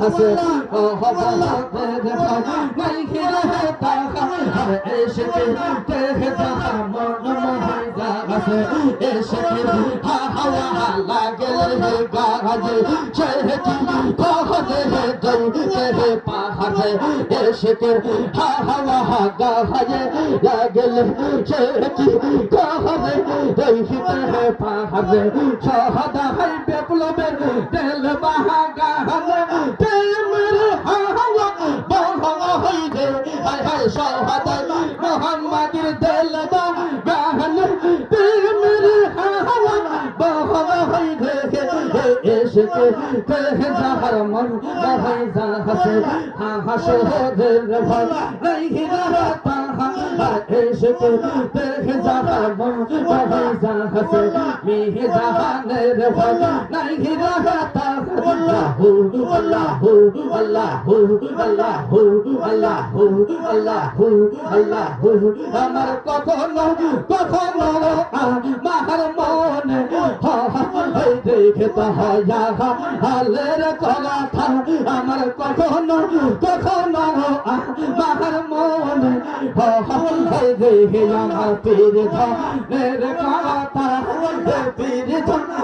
আছে, ও হবতে দেখা নাই খিরে তাহা আর এসে তে হে তাহা মহাই জাগাছে এসে হা, হাওয়া লাগলে গাজে দই তে হে পাহাড়ে এসে হাওয়া গাজে লাগলে চেহতি কহতে দই পাহাড়ে সহদা হায় হায় সহদা মোহাম্মদের তেল বাহালে প্রেমের হাওয়া বহন হইবে এসেকে তেহে যাহার মন বাহাই যাহাসে হা হাসে হোদের ভয় নাই হিরা তাহা। এসেকে তেহে মন বাহাই যাহাসে মিহে জাহানের ভয় নাই হিরা আমার কখনো কখনো আমার মনে হয় দেখে তো হয়া হালের কথা আমার কখনো কখনো আমার মনে দেখে আমার পীর ধনের কথা পীর ধন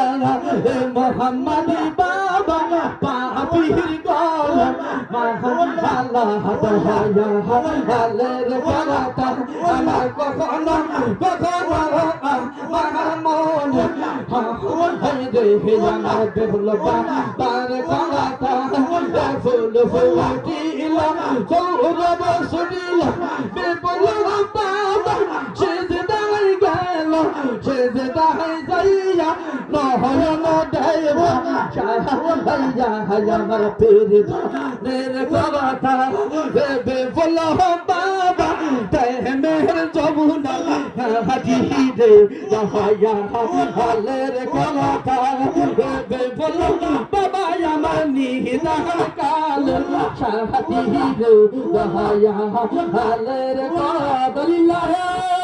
কলা তারা মোহাম্মদ বাবা, পাপির গল আল্লাহ দয়া হালের কলাতা আমার কখনো কখনো আমার মন। হয় রে আমার বেহুলবা তার কলাতা ফুল ফুটিল সে যে দাই গেল, সে যে দাই যাইয়া নহয়ন দেব সাহাইয়া আমার পীর নের কথা বিপুল বাবা তেমের যমুনা, হাজি রে নহয়া হালের কথা বাবা, আমার নিহিদা কাল সাহাতি রে নহয়া হালের কথা